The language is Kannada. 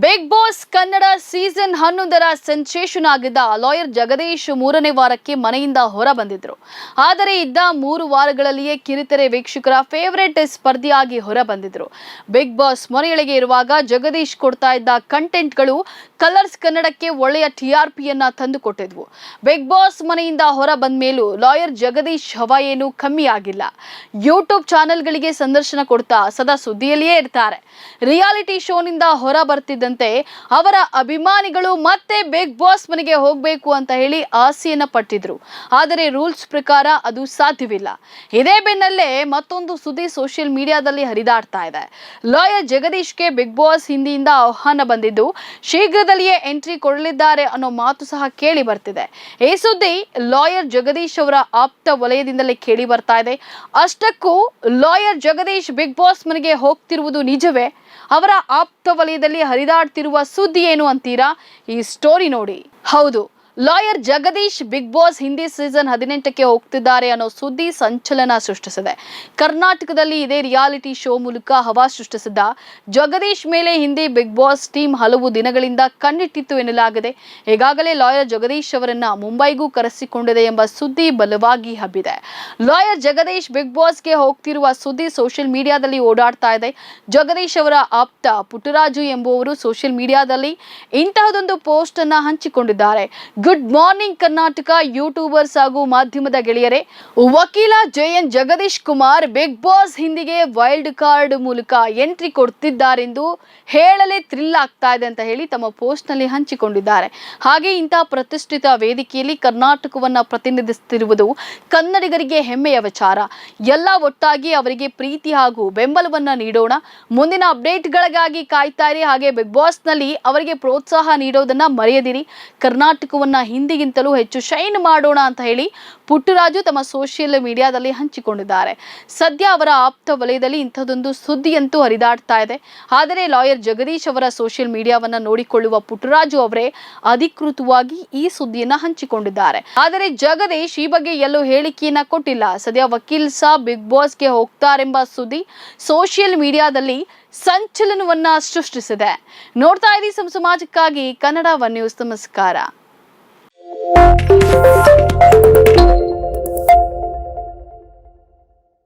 ಬಿಗ್ ಬಾಸ್ ಕನ್ನಡ ಸೀಸನ್ ಹನ್ನೊಂದರ ಸೆನ್ಸೇಷನ್ ಆಗಿದ್ದ ಲಾಯರ್ ಜಗದೀಶ್ ಮೂರನೇ ವಾರಕ್ಕೆ ಮನೆಯಿಂದ ಹೊರ ಬಂದಿದ್ರು. ಆದರೆ ಇದ್ದ ಮೂರು ವಾರಗಳಲ್ಲಿಯೇ ಕಿರುತೆರೆ ವೀಕ್ಷಕರ ಫೇವರೇಟ್ ಸ್ಪರ್ಧಿಯಾಗಿ ಹೊರ ಬಂದಿದ್ರು. ಬಿಗ್ ಬಾಸ್ ಮನೆಯೊಳಗೆ ಇರುವಾಗ ಜಗದೀಶ್ ಕೊಡ್ತಾ ಇದ್ದ ಕಂಟೆಂಟ್ಗಳು ಕಲರ್ಸ್ ಕನ್ನಡಕ್ಕೆ ಒಳ್ಳೆಯ ಟಿ ಆರ್ ಪಿಯನ್ನ ತಂದುಕೊಟ್ಟಿದ್ವು ಬಿಗ್ ಬಾಸ್ ಮನೆಯಿಂದ ಹೊರ ಬಂದ ಮೇಲೂ ಲಾಯರ್ ಜಗದೀಶ್ ಹವಾ ಏನು ಕಮ್ಮಿ ಆಗಿಲ್ಲ. ಯೂಟ್ಯೂಬ್ ಚಾನೆಲ್ಗಳಿಗೆ ಸಂದರ್ಶನ ಕೊಡ್ತಾ ಸದಾ ಸುದ್ದಿಯಲ್ಲಿಯೇ ಇರ್ತಾರೆ. ರಿಯಾಲಿಟಿ ಶೋನಿಂದ ಹೊರ ಬರ್ತಿದ್ದಂತೆ ಅವರ ಅಭಿಮಾನಿಗಳು ಮತ್ತೆ ಬಿಗ್ ಬಾಸ್ ಮನೆಗೆ ಹೋಗಬೇಕು ಅಂತ ಹೇಳಿ ಆಸೆಯನ್ನ ಪಟ್ಟಿದ್ರು. ಆದರೆ ರೂಲ್ಸ್ ಪ್ರಕಾರ ಅದು ಸಾಧ್ಯವಿಲ್ಲ. ಇದೇ ಬೆನ್ನಲ್ಲೇ ಮತ್ತೊಂದು ಸುದ್ದಿ ಸೋಷಿಯಲ್ ಮೀಡಿಯಾದಲ್ಲಿ ಹರಿದಾಡ್ತಾ ಇದೆ. ಲಾಯರ್ ಜಗದೀಶ್ಗೆ ಬಿಗ್ ಬಾಸ್ ಹಿಂದಿಯಿಂದ ಆಹ್ವಾನ ಬಂದಿದ್ದು, ಶೀಘ್ರದಲ್ಲಿಯೇ ಎಂಟ್ರಿ ಕೊಡಲಿದ್ದಾರೆ ಅನ್ನೋ ಮಾತು ಸಹ ಕೇಳಿ ಬರ್ತಿದೆ. ಈ ಸುದ್ದಿ ಲಾಯರ್ ಜಗದೀಶ್ ಅವರ ಆಪ್ತ ವಲಯದಿಂದಲೇ ಕೇಳಿ ಬರ್ತಾ ಇದೆ. ಅಷ್ಟಕ್ಕೂ ಲಾಯರ್ ಜಗದೀಶ್ ಬಿಗ್ ಬಾಸ್ ಮನೆಗೆ ಹೋಗ್ತಿರುವುದು ನಿಜವೇ? ಅವರ ಆಪ್ತ ವಲಯದಲ್ಲಿ ಹರಿದಾಡ್ತಿರುವ ಸುದ್ದಿ ಏನು ಅಂತೀರಾ? ಈ ಸ್ಟೋರಿ ನೋಡಿ. ಹೌದು lawyer Jagadish Bigg Boss Hindi season ಹದಿನೆಂಟಕ್ಕೆ ಹೋಗ್ತಿದ್ದಾರೆ ಅನ್ನೋ ಸುದ್ದಿ ಸಂಚಲನ ಸೃಷ್ಟಿಸಿದೆ. ಕರ್ನಾಟಕದಲ್ಲಿ ಇದೇ ರಿಯಾಲಿಟಿ ಶೋ ಮೂಲಕ ಹವಾ ಸೃಷ್ಟಿಸಿದ್ದ ಜಗದೀಶ್ ಮೇಲೆ ಹಿಂದಿ ಬಿಗ್ ಬಾಸ್ ಟೀಮ್ ಹಲವು ದಿನಗಳಿಂದ ಕಣ್ಣಿಟ್ಟಿತ್ತು ಎನ್ನಲಾಗಿದೆ. ಈಗಾಗಲೇ ಲಾಯರ್ ಜಗದೀಶ್ ಅವರನ್ನ ಮುಂಬೈಗೂ ಕರೆಸಿಕೊಂಡಿದೆ ಎಂಬ ಸುದ್ದಿ ಬಲವಾಗಿ ಹಬ್ಬಿದೆ. ಲಾಯರ್ ಜಗದೀಶ್ ಬಿಗ್ ಬಾಸ್ಗೆ ಹೋಗ್ತಿರುವ ಸುದ್ದಿ ಸೋಷಿಯಲ್ ಮೀಡಿಯಾದಲ್ಲಿ ಓಡಾಡ್ತಾ ಇದೆ. ಜಗದೀಶ್ ಅವರ ಆಪ್ತ ಪುಟ್ಟರಾಜು ಎಂಬುವರು ಸೋಷಿಯಲ್ ಮೀಡಿಯಾದಲ್ಲಿ ಇಂತಹದೊಂದು ಪೋಸ್ಟ್ ಅನ್ನ ಹಂಚಿಕೊಂಡಿದ್ದಾರೆ. ಗುಡ್ ಮಾರ್ನಿಂಗ್ ಕರ್ನಾಟಕ ಯೂಟ್ಯೂಬರ್ಸ್ ಹಾಗೂ ಮಾಧ್ಯಮದ ಗೆಳೆಯರೇ. ವಕೀಲ J N Jagadish Kumar Bigg Boss ಹಿಂದಿಗೆ wild card ಮೂಲಕ ಎಂಟ್ರಿ ಕೊಡ್ತಿದ್ದಾರೆಂದು ಹೇಳಲೇ ಥ್ರಿಲ್ ಆಗ್ತಾ ಇದೆ ಅಂತ ಹೇಳಿ ತಮ್ಮ ಪೋಸ್ಟ್ನಲ್ಲಿ ಹಂಚಿಕೊಂಡಿದ್ದಾರೆ. ಹಾಗೆ ಇಂತಹ ಪ್ರತಿಷ್ಠಿತ ವೇದಿಕೆಯಲ್ಲಿ ಕರ್ನಾಟಕವನ್ನ ಪ್ರತಿನಿಧಿಸುತ್ತಿರುವುದು ಕನ್ನಡಿಗರಿಗೆ ಹೆಮ್ಮೆಯ ವಿಚಾರ. ಎಲ್ಲ ಒಟ್ಟಾಗಿ ಅವರಿಗೆ ಪ್ರೀತಿ ಹಾಗೂ ಬೆಂಬಲವನ್ನ ನೀಡೋಣ. ಮುಂದಿನ ಅಪ್ಡೇಟ್ಗಳಿಗಾಗಿ ಕಾಯ್ತಾ ಇರಿ. ಹಾಗೆ ಬಿಗ್ ಬಾಸ್ನಲ್ಲಿ ಅವರಿಗೆ ಪ್ರೋತ್ಸಾಹ ನೀಡೋದನ್ನ ಮರೆಯದಿರಿ. ಕರ್ನಾಟಕವನ್ನ ಹಿಂದಿಗಿಂತಲೂ ಹೆಚ್ಚು ಶೈನ್ ಮಾಡೋಣ ಅಂತ ಹೇಳಿ ಪುಟ್ಟರಾಜು ತಮ್ಮ ಸೋಷಿಯಲ್ ಮೀಡಿಯಾದಲ್ಲಿ ಹಂಚಿಕೊಂಡಿದ್ದಾರೆ. ಸದ್ಯ ಅವರ ಆಪ್ತ ವಲಯದಲ್ಲಿ ಇಂಥದ್ದೊಂದು ಸುದ್ದಿಯಂತೂ ಹರಿದಾಡ್ತಾ ಇದೆ. ಆದರೆ ಲಾಯರ್ ಜಗದೀಶ್ ಅವರ ಸೋಷಿಯಲ್ ಮೀಡಿಯಾವನ್ನ ನೋಡಿಕೊಳ್ಳುವ ಪುಟ್ಟರಾಜು ಅವರೇ ಅಧಿಕೃತವಾಗಿ ಈ ಸುದ್ದಿಯನ್ನ ಹಂಚಿಕೊಂಡಿದ್ದಾರೆ. ಆದರೆ ಜಗದೀಶ್ ಈ ಬಗ್ಗೆ ಎಲ್ಲೂ ಹೇಳಿಕೆಯನ್ನ ಕೊಟ್ಟಿಲ್ಲ. ಸದ್ಯ ವಕೀಲ್ ಸಾ ಬಿಗ್ ಬಾಸ್ಗೆ ಹೋಗ್ತಾರೆಂಬ ಸುದ್ದಿ ಸೋಷಿಯಲ್ ಮೀಡಿಯಾದಲ್ಲಿ ಸಂಚಲನವನ್ನ ಸೃಷ್ಟಿಸಿದೆ. ನೋಡ್ತಾ ಇದೀ ಸಮ ಸಮಾಜಕ್ಕಾಗಿ ಕನ್ನಡ ಒನ್ ನ್ಯೂಸ್. ನಮಸ್ಕಾರ. Thank you.